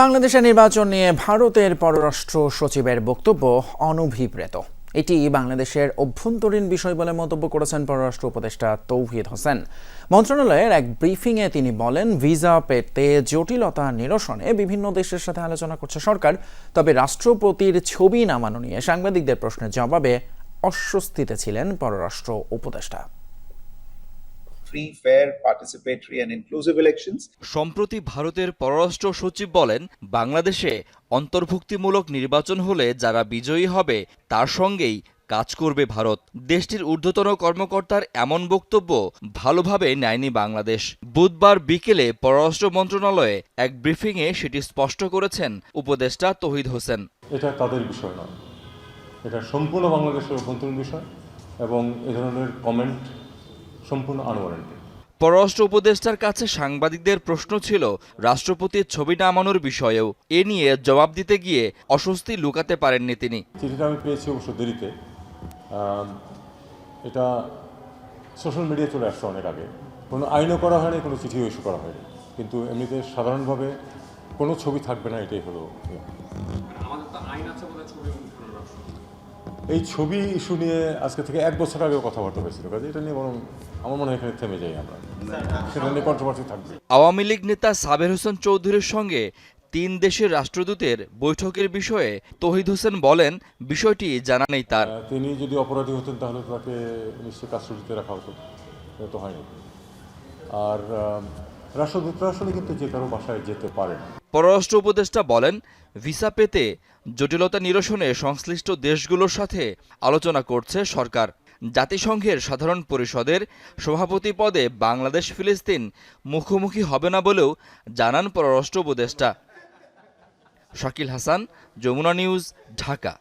বাংলাদেশের নির্বাচন নিয়ে ভারতের পররাষ্ট্র সচিবের বক্তব্য অনভিপ্রেত। এটি বাংলাদেশের অভ্যন্তরীণ বিষয় বলে মন্তব্য করেছেন পররাষ্ট্র উপদেষ্টা তৌহিদ হোসেন। মন্ত্রণালয়ের এক ব্রিফিংয়ে তিনি বলেন, ভিসা পেতে জটিলতা নিরসনে বিভিন্ন দেশের সাথে আলোচনা করছে সরকার, তবে রাষ্ট্রপতির ছবি নামানো নিয়ে সাংবাদিকদের প্রশ্নের জবাবে অস্বস্তিতে ছিলেন পররাষ্ট্র উপদেষ্টা। সম্প্রতি ভারতের পররাষ্ট্র সচিব বলেন বাংলাদেশে অন্তর্ভুক্তিমূলক নির্বাচন হলে যারা বিজয়ী হবে তার সঙ্গেই কাজ করবে ভারত। দেশটির ঊর্ধ্বতন কর্মকর্তার এমন বক্তব্য ভালোভাবে নেয়নি বাংলাদেশ। বুধবার বিকেলে পররাষ্ট্র মন্ত্রণালয়ে এক ব্রিফিংয়ে সেটি স্পষ্ট করেছেন উপদেষ্টা তহিদ হোসেন। এটা তাদের বিষয় নয়। এটা সম্পূর্ণ বাংলাদেশের অভ্যন্তরীণ বিষয় এবং এ ধরনের কমেন্ট সম্পূর্ণ আনওয়ারেন্টেড পররাষ্ট্র উপদেষ্টার কাছে সাংবাদিকদের প্রশ্ন ছিল রাষ্ট্রপতির ছবি নামানোর বিষয়েও। এ নিয়ে জবাব দিতে গিয়ে অস্বস্তি লুকাতে পারেননি তিনি। চিঠিটা আমি পেয়েছি অবশ্য দেরিতে। এটা সোশ্যাল মিডিয়া চলে আসছে অনেক আগে। কোনো আইনও করা হয়নি কোনো চিঠিও ইস্যু করা হয়নি। কিন্তু এমনিতে সাধারণভাবে কোনো ছবি থাকবে না এটাই হলো ইয়ে। এই ছবি ইস্যু নিয়ে আজকে থেকে এক বছর আগে কথাবার্তা হয়েছিল। কাজে এটা নিয়ে বরং আমার মনে হয় এখানে থেমে যাই আমরা। সেটা নিয়ে কন্ট্রোভার্সি থাকবে। আওয়ামী লীগ নেতা সাবের হোসেন চৌধুরীর সঙ্গে তিন দেশের রাষ্ট্রদূতের বৈঠকের বিষয়ে তহিদ হোসেন বলেন বিষয়টি জানা নেই তার। তিনি যদি অপরাধী হতেন তাহলে তাকে নিশ্চয়ই কাস্টডিতে রাখা হতো। তো হয়নি। আর রাষ্ট্রদূতরা আসলে কিন্তু যে কারও বাসায় যেতে পারে না। পররাষ্ট্র উপদেষ্টা বলেন, ভিসা পেতে জটিলতা নিরসনে সংশ্লিষ্ট দেশগুলোর সাথে আলোচনা করছে সরকার। জাতিসংঘের সাধারণ পরিষদের সভাপতি পদে বাংলাদেশ ফিলিস্তিন মুখোমুখি হবে না বলেও জানান পররাষ্ট্র উপদেষ্টা। শাকিল হাসান, যমুনা নিউজ, ঢাকা।